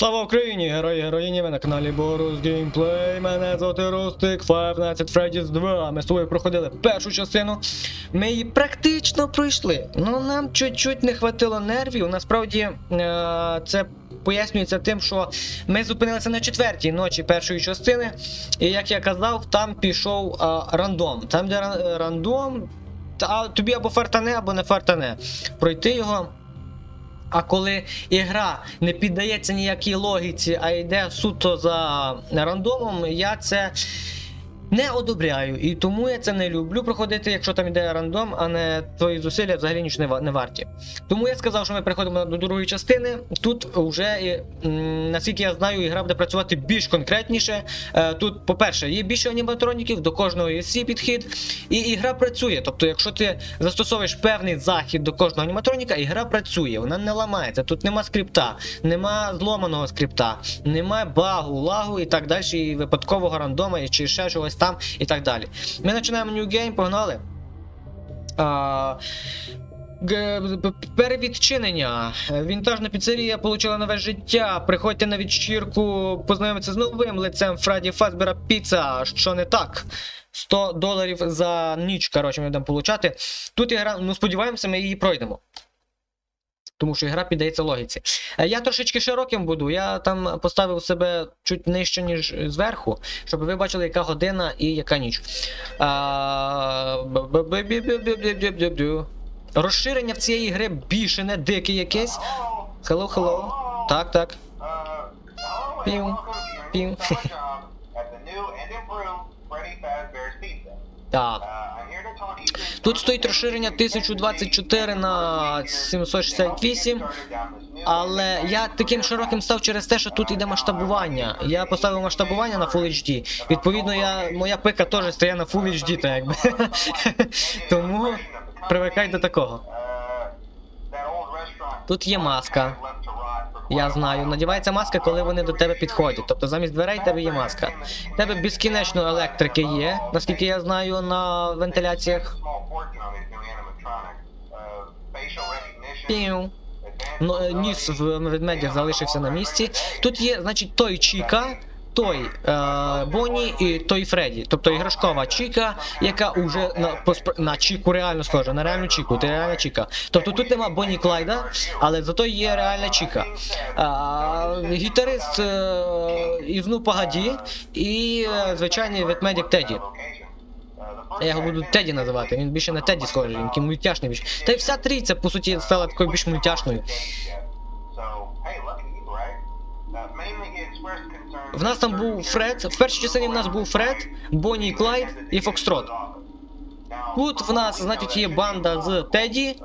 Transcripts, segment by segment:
Слава Україні! Герої героїні, ви на каналі Борус Геймплей. Мене звати Ростик, Five Nights Freddy's 2. Ми з тобою проходили першу частину. Ми її практично пройшли. Ну нам чуть-чуть не хватило нервів. Насправді е- це пояснюється тим, що ми зупинилися на четвертій ночі першої частини. І як я казав, там пішов е, рандом. Там, де рандом, та, тобі або фартане, або не фартане. Пройти його. А коли ігра не піддається ніякій логіці, а йде суто за рандомом, я це не одобряю. І тому я це не люблю проходити, якщо там йде рандом, а не твої зусилля взагалі ніч не не варті. Тому я сказав, що ми переходимо до другої частини. Тут вже, наскільки я знаю, ігра буде працювати більш конкретніше. Е, Тут, по-перше, є більше аніматроніків, до кожного є свій підхід, і ігра працює. Тобто, якщо ти застосовуєш певний захід до кожного аніматроніка, ігра працює, вона не ламається. Тут нема скрипта, нема зломаного скрипта, нема багу, лагу і так далі, і випадкового рандома, і чи ще чогось там, і так далі. Ми починаємо New Game, погнали. А, Перевідчинення. Вінтажна піцерія отримала нове життя. Приходьте на вечірку, познайомитися з новим лицем Фредді Фазбера Піца. Що не так? 100 доларів за ніч, коротше, ми будемо получати. Тут ігра, ну сподіваємося, ми її пройдемо. Тому що ігра піддається логіці. Е, я трошечки широким буду. Я там поставив себе чуть нижче, ніж зверху, щоб ви бачили, яка година і яка ніч. Розширення в цієї гри не дике якесь. Hello, hello. Так, так. Пів. Пів. Так. Тут стоїть розширення 1024 на 768, але я таким широким став через те, що тут іде масштабування. Я поставив масштабування на Full HD. Відповідно, я, моя пика теж стає на Full HD, так якби. Тому привикай до такого. Тут є маска. Я знаю, надівається маска, коли вони до тебе підходять. Тобто замість дверей тебе є маска. У тебе безкінечно електрики є, наскільки я знаю, на вентиляціях. Пів. Ну, е, ніс в ведмедя залишився на місці. Тут є, значить, той Чіка, той е, Бонні і той Фредді. Тобто іграшкова Чіка, яка уже на, поспр- на Чіку реально схожа, на реальну Чіку, ти реальна Чіка. Тобто тут нема Бонні Клайда, але зато є реальна Чіка. А, гітарист е, із Ну Погоді і е, звичайний ведмедик Теді. Я його буду Теді називати, він більше на Теді схожий, він мультяшний більше. Та й вся трійця, по суті, стала такою більш мультяшною. В нас там був Фред, в першій частині в нас був Фред, Бонні і Клайд і Фокстрот. Тут в нас, значить, є банда з Теді,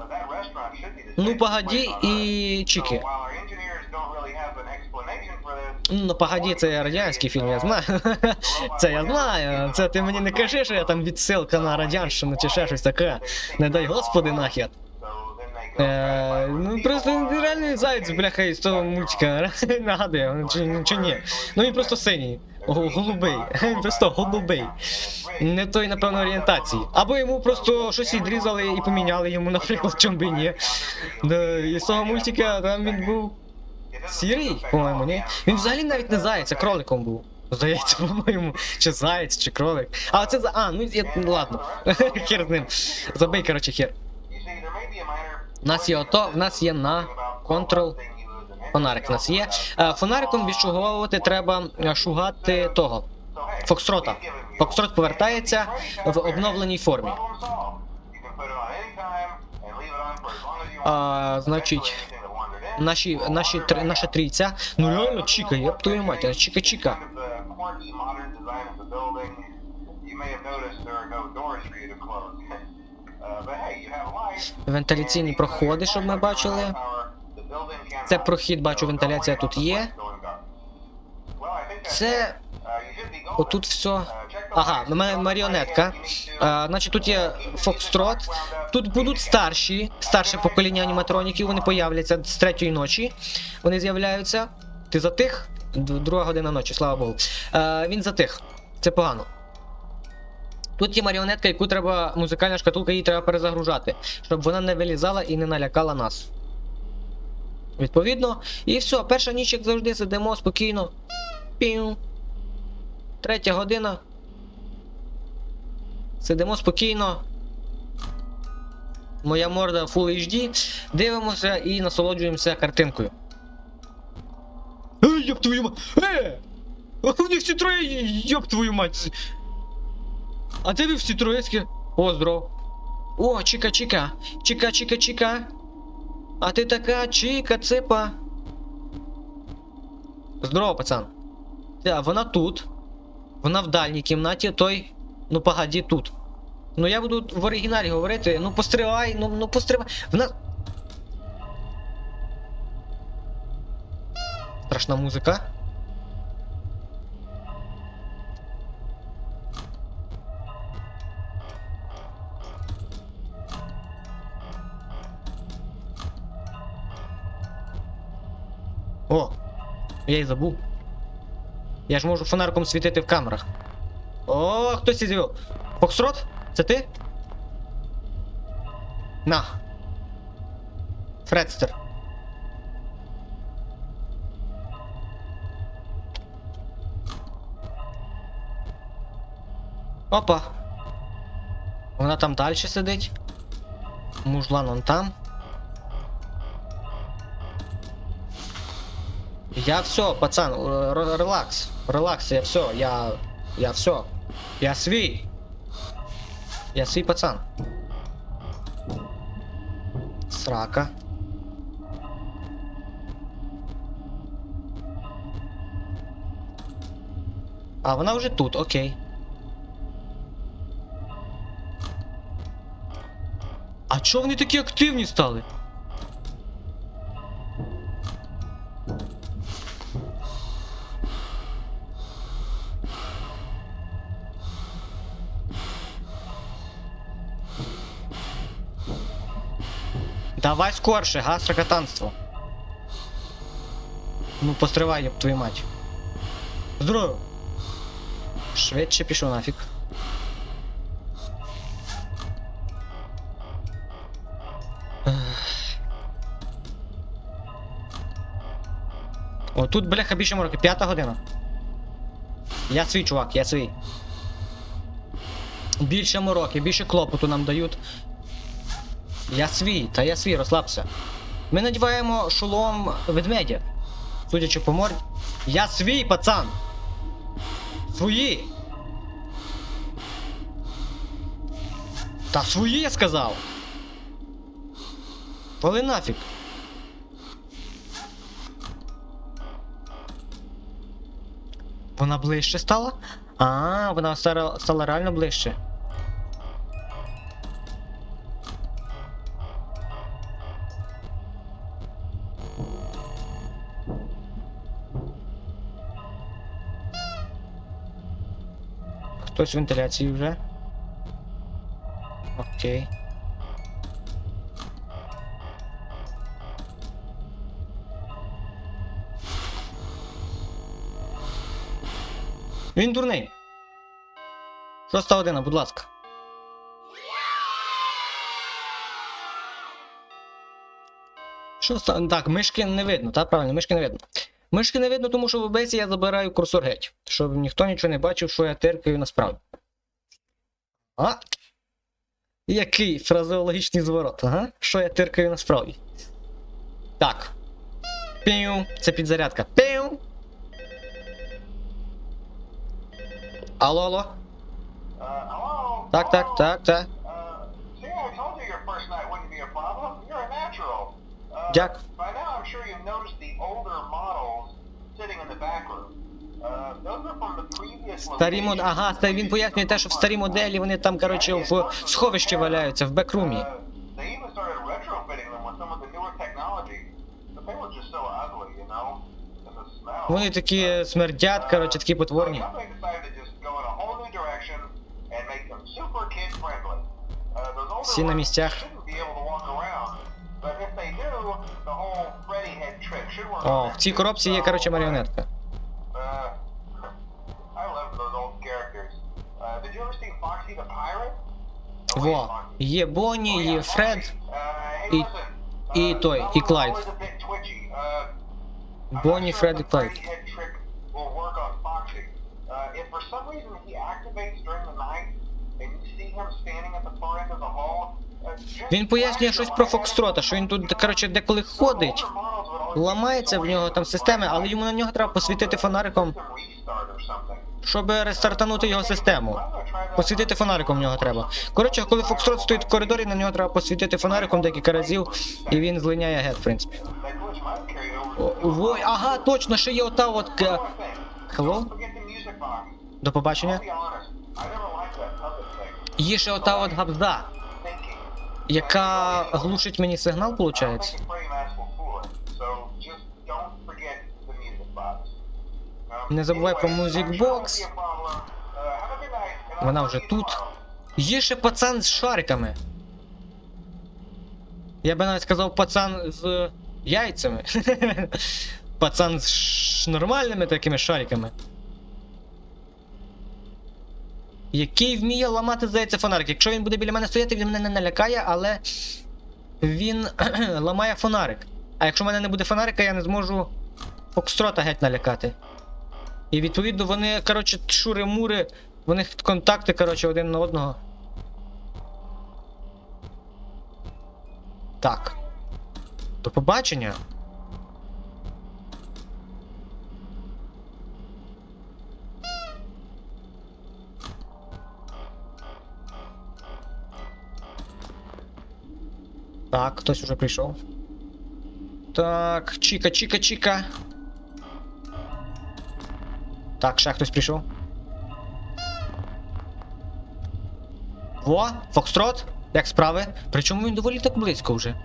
Ну Погоді і Чіки. Ну, погоді, це радянський фільм, я знаю. Це я знаю. Це ти мені не кажи, що я там відсилка на радянщину чи ще щось таке. Не дай господи нахер. Е, ну просто реальний заяць, бляха, із того мультика. Нагадує, чи, чи ні. Ну він просто синій. Голубий. Просто голубий. Не той, напевно, орієнтації. Або йому просто щось відрізали і поміняли йому, наприклад, чому би ні. Да, і з того мультика там він був сірий, по-моєму, ні? Він взагалі навіть не заяць, а кроликом був. Здається, по-моєму, чи заєць, чи кролик. А це за. А, ну я, ну, ладно. хер з ним. Забий, коротше, хер. У нас є ото, в нас є на Control. Фонарик в нас є. Е, Фонариком відшуговувати треба е, шугати того. Фокстрота. Фокстрот повертається в обновленій формі. А, значить, Наші, наші, тр- наша трійця. Ну реально Чіка, я б твою мать, а Чіка Чіка. Вентиляційні проходи, щоб ми бачили. Це прохід, бачу, вентиляція тут є. Це отут все. Ага, маріонетка. А, значить, тут є Фокстрот. Тут будуть старші, старше покоління аніматроніків, вони появляться з третьої ночі. Вони з'являються. Ти затих? Друга година ночі, слава Богу. А, він затих. Це погано. Тут є маріонетка, яку треба, музикальна шкатулка, її треба перезагружати, щоб вона не вилізала і не налякала нас. Відповідно. І все, перша ніч, як завжди, сидимо спокійно. Піу. Третя година. Сидимо спокійно. Моя морда Full HD. Дивимося і насолоджуємося картинкою. Ей, йоп твою мать! Е! У них всі троє, йоп твою мать! А де ви всі троєцькі? О, здоров. О, чіка, чіка. Чіка, чіка, чіка. А ти така чіка, ципа. Здорово, пацан. Та, вона тут. Вона в дальній кімнаті, той. Ну погоді тут. Ну я буду в оригіналі говорити. Ну постривай, ну, ну постривай. Вона. Страшна музика. Я й забув. Я ж можу фонариком світити в камерах. О, хтось зівів. Фокстрот? Це ти? На. Фредстер. Опа. Вона там далі сидить. Мужлан он там. Я все, пацан, р- релакс. Релакс, я все, я. Я все. Я свій. Я свій пацан. Срака. А, вона вже тут, окей. А чого вони такі активні стали? Давай скорше, газ ракотанство. Ну, постривай, ёб твою мать. Здорово. Швидше пішов нафіг. О, тут, бляха, більше мороки. П'ята година. Я свій, чувак, я свій. Більше мороки, більше клопоту нам дають. Я свій, та я свій, розслабся. Ми надіваємо шолом ведмедя. Судячи по морді. Я свій, пацан! Свої! Та свої я сказав! Вали нафіг! Вона ближче стала? А, вона стала реально ближче. В вентиляції вже. Окей. Він дурний. Шоста година, будь ласка. Шоста. Так, мишки не видно, так? Правильно, мишки не видно. Мишки не видно, тому що в OBS я забираю курсор геть, щоб ніхто нічого не бачив, що я теркаю насправді. А? Який фразеологічний зворот, ага? Що я тиркаю насправді? Так. Піу, це підзарядка. Піу. Алло, алло. Uh. Так, так, так, так. Uh, see, told Старі мод... Ага, ста- він пояснює те, що в старій моделі вони там, коротше, в сховищі валяються, в бекрумі. Uh. Вони такі смердять, коротше, такі потворні. The company decided О, в цій коробці є, коротше, маріонетка. Uh. Uh? Oh, Во. Є Бонні, Oh, є Фред. Uh, і- і uh, той, і Клайд. Uh, the hall, uh, just Він пояснює щось про Фокстрота, що він тут, коротше, деколи ходить, ламається в нього там системи, але йому на нього треба посвітити фонариком, щоб рестартанути його систему. Посвітити фонариком в нього треба. Коротше, коли Фокстрот стоїть в коридорі, на нього треба посвітити фонариком декілька разів, і він злиняє гет, в принципі. Ой, ага, точно, ще є ота от. Hello? До побачення. Є ще ота от Thinking. яка глушить мені сигнал, виходить. Good night, and I'll Вона вже тут. Є ще пацан з шариками. Я би навіть сказав пацан з яйцями. пацан з нормальними такими шариками. Який вміє ламати, здається, фонарик. Якщо він буде біля мене стояти, він мене не налякає, але він ламає фонарик. А якщо в мене не буде фонарика, я не зможу Фокстрота геть налякати. І відповідно вони, коротше, шури-мури, в них контакти, коротше, один на одного. Так. До побачення. Так, хтось уже прийшов. Так, Чіка, Чіка, Чіка. Так, ще хтось прийшов. Во, Фокстрот, як справи? Причому він доволі так близько вже.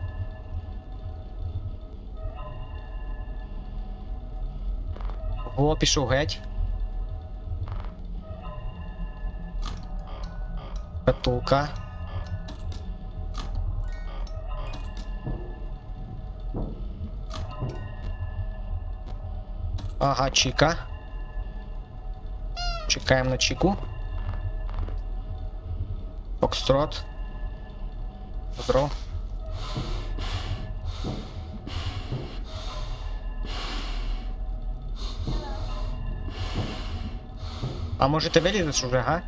Во, пішов геть. Петулка. Ага, Чіка. Чекаємо на Чіку. Фокстрот. Здоров. А може ти вилізеш уже, га?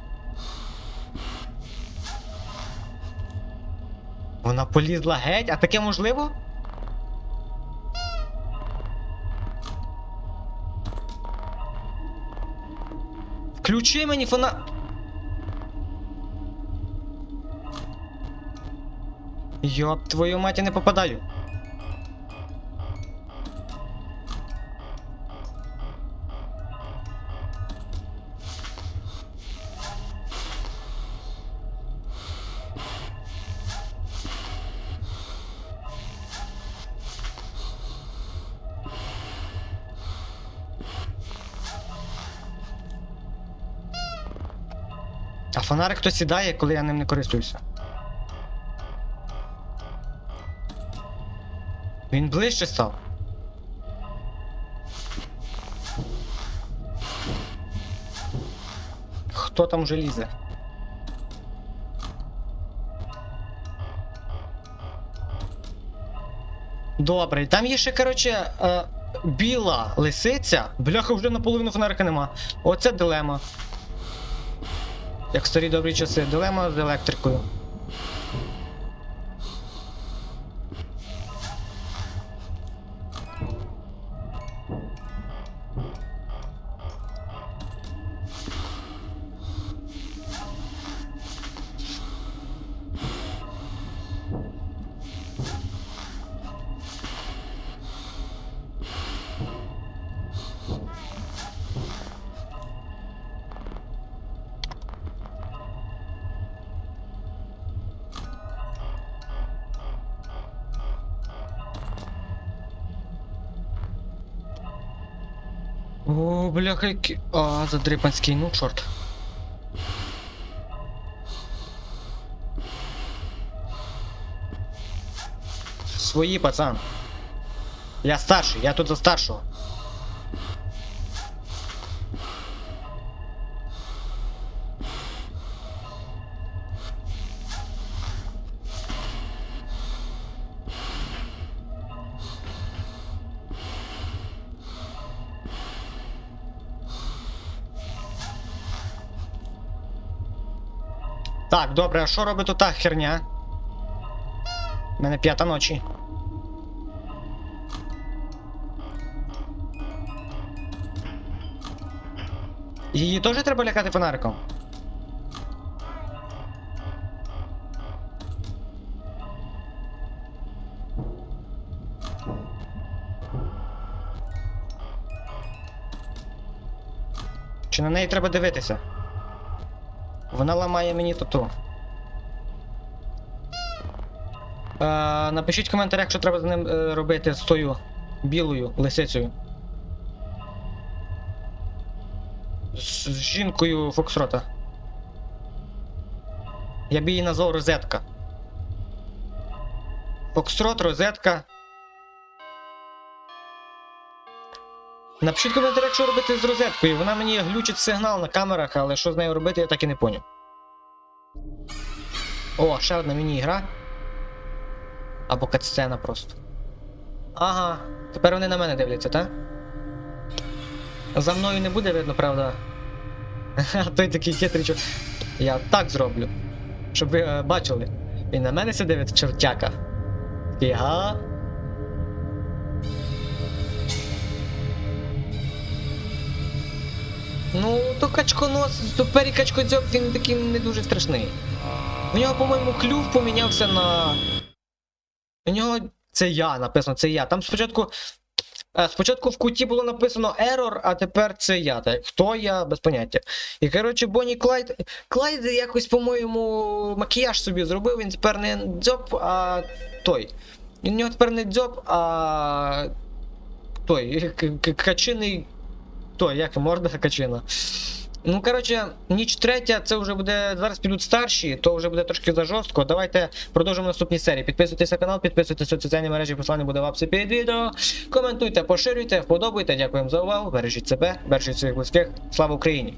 Вона полізла геть, а таке можливо? Включи мені фона. Йоп, твою мать, я не попадаю. Фонарик то сідає, коли я ним не користуюся. Він ближче став. Хто там вже лізе? Добре, там є ще, коротше, е, біла лисиця. Бляха вже наполовину фонарика нема. Оце дилема. Як старі добрі часи, дилема з електрикою. Бляха, які... А, задрипанський, ну чорт. Свої, пацан. Я старший, я тут за старшого. Добре, а що робить тут та херня? У мене п'ята ночі. Її теж треба лякати фонариком? Чи на неї треба дивитися? Вона ламає мені тату. Е, напишіть в коментарях, що треба з ним е, робити з тою білою лисицею. З, з жінкою Фоксрота. Я б її назвав розетка. Фоксрот, розетка. Напишіть в коментарях, що робити з розеткою. Вона мені глючить сигнал на камерах, але що з нею робити, я так і не поняв. О, ще одна міні-гра. Або катсцена просто. Ага, тепер вони на мене дивляться, так? За мною не буде видно, правда? А той такий хитрий. Я так зроблю. Щоб ви е, бачили. Він на мене все дивиться, чортяка. Такий. Ну, то качконос, то перікачкодзьоб, він такий не дуже страшний. У нього, по-моєму, клюв помінявся на. У нього це я написано, це я. Там спочатку. е, Спочатку в куті було написано Error, а тепер це я. Так, хто я, без поняття. І коротше, Бонні Клайд. Клайд якось, по-моєму, макіяж собі зробив, він тепер не дзьоб, а той. У нього тепер не дзьоб, а. той. Качиний. Той, як морда качина. Ну, коротше, ніч третя, це вже буде. Зараз підуть старші, то вже буде трошки за жорстко. Давайте продовжимо наступні серії. Підписуйтесь на канал, підписуйтесь на соціальні мережі, послання буде в апсі під відео. Коментуйте, поширюйте, вподобайте. Дякуємо за увагу. Бережіть себе, бережіть своїх близьких. Слава Україні!